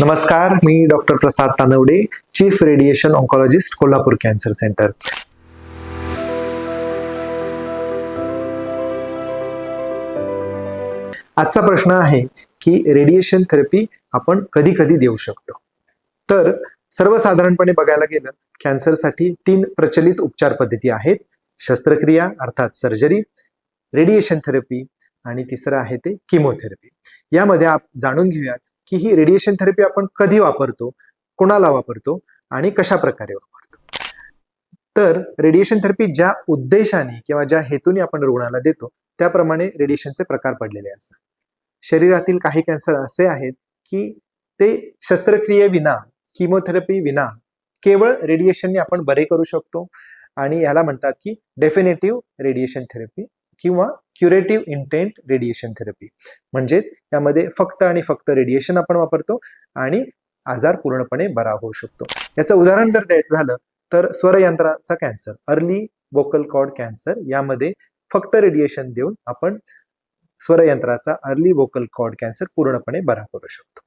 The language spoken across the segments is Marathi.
नमस्कार मी doctor Prasad Tanwade chief radiation oncologist Kolhapur cancer centre आजचा प्रश्न आहे की रेडिएशन थेरपी आपण कधी कधी देऊ शकतो? तर सर्वसाधारणपणे बघायला गेलं कॅन्सरसाठी तीन प्रचलित उपचार पद्धती आहेत. शस्त्रक्रिया अर्थात सर्जरी रेडिएशन थेरपी आणि तिसरं आहे ते किमोथेरपी यामध्ये आप जाणून घेऊयात की ही रेडिएशन थेरपी आपण कधी वापरतो कोणाला वापरतो आणि कशा प्रकारे वापरतो. तर रेडिएशन थेरपी ज्या उद्देशाने किंवा ज्या हेतूने आपण रुग्णाला देतो त्याप्रमाणे रेडिएशनचे प्रकार पडलेले असतात. शरीरातील काही कॅन्सर असे आहेत की ते शस्त्रक्रियेविना किमोथेरपी विना केवळ रेडिएशनने आपण बरे करू शकतो आणि याला म्हणतात की डेफिनेटिव्ह रेडिएशन थेरपी किंवा क्युरेटिव्ह इंटेंट रेडिएशन थेरपी म्हणजेच यामध्ये फक्त आणि फक्त रेडिएशन आपण वापरतो आणि आजार पूर्णपणे बरा होऊ शकतो. याचं उदाहरण जर द्यायचं झालं तर स्वरयंत्राचा cancer early vocal cord cancer यामध्ये फक्त रेडिएशन देऊन आपण स्वरयंत्राचा अर्ली वोकल कॉर्ड कॅन्सर पूर्णपणे बरा करू शकतो.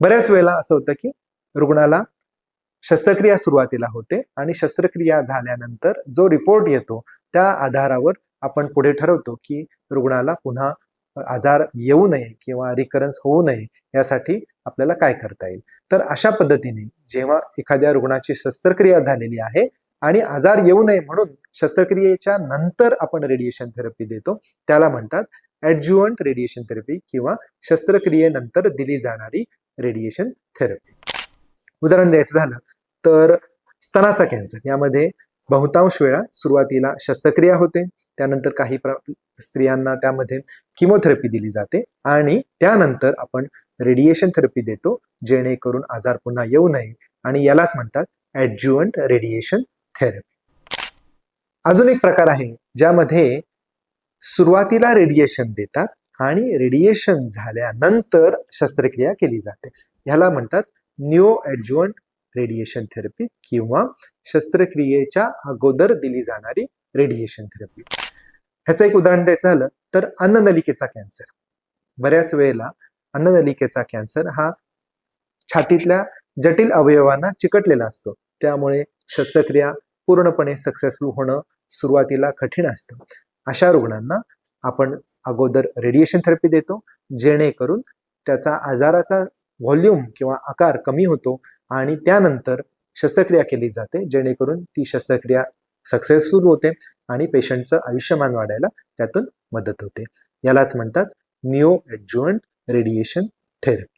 बऱ्याच वेळेला असं होतं की रुग्णाला शस्त्रक्रिया सुरुवातीला होते आणि शस्त्रक्रिया झाल्यानंतर जो रिपोर्ट येतो त्या आधारावर आपण पुढे ठरवतो की रुग्णाला पुन्हा आजार येऊ नये किंवा रिकरन्स होऊ नये यासाठी आपल्याला काय करता येईल? तर अशा पद्धतीने जेव्हा एखाद्या रुग्णाची शस्त्रक्रिया झालेली आहे आणि आजार येऊ नये म्हणून शस्त्रक्रियेच्या नंतर आपण रेडिएशन थेरपी देतो त्याला म्हणतात ऍडज्युअंट रेडिएशन थेरपी किंवा शस्त्रक्रियेनंतर दिली जाणारी रेडिएशन थेरपी उदाहरण द्यायचं झालं तर स्तनाचा कॅन्सर यामध्ये बहुतांश वेळा सुरुवातीला शस्त्रक्रिया होते. त्यानंतर काही प्र स्त्रियांना त्यामध्ये किमोथेरपी दिली जाते आणि त्यानंतर आपण रेडिएशन थेरपी देतो जेणेकरून आजार पुन्हा येऊ नये आणि यालाच म्हणतात ऍडज्युअंट रेडिएशन थेरपी अजून एक प्रकार आहे ज्यामध्ये सुरुवातीला रेडिएशन देतात आणि रेडिएशन झाल्यानंतर शस्त्रक्रिया केली जाते. ह्याला म्हणतात न्यू ऍडज्युअंट रेडिएशन थेरपी किंवा शस्त्रक्रियेच्या अगोदर दिली जाणारी रेडिएशन थेरपी ह्याचं एक उदाहरण द्यायचं झालं तर अन्ननलिकेचा कॅन्सर बऱ्याच वेळेला अन्ननलिकेचा कॅन्सर हा छातीतल्या जटिल अवयवांना चिकटलेला असतो. त्यामुळे शस्त्रक्रिया पूर्णपणे सक्सेसफुल होणं सुरुवातीला कठीण असतं. अशा रुग्णांना आपण अगोदर रेडिएशन थेरपी देतो जेणेकरून त्याचा आजाराचा व्हॉल्यूम किंवा आकार कमी होतो आणि त्यानंतर शस्त्रक्रिया केली जाते जेणेकरून ती शस्त्रक्रिया सक्सेसफुल होते आणि पेशंटचं आयुष्यमान वाढायला त्यातून मदत होते. यालाच म्हणतात निओ ॲडजुअंट रेडिएशन थेरपी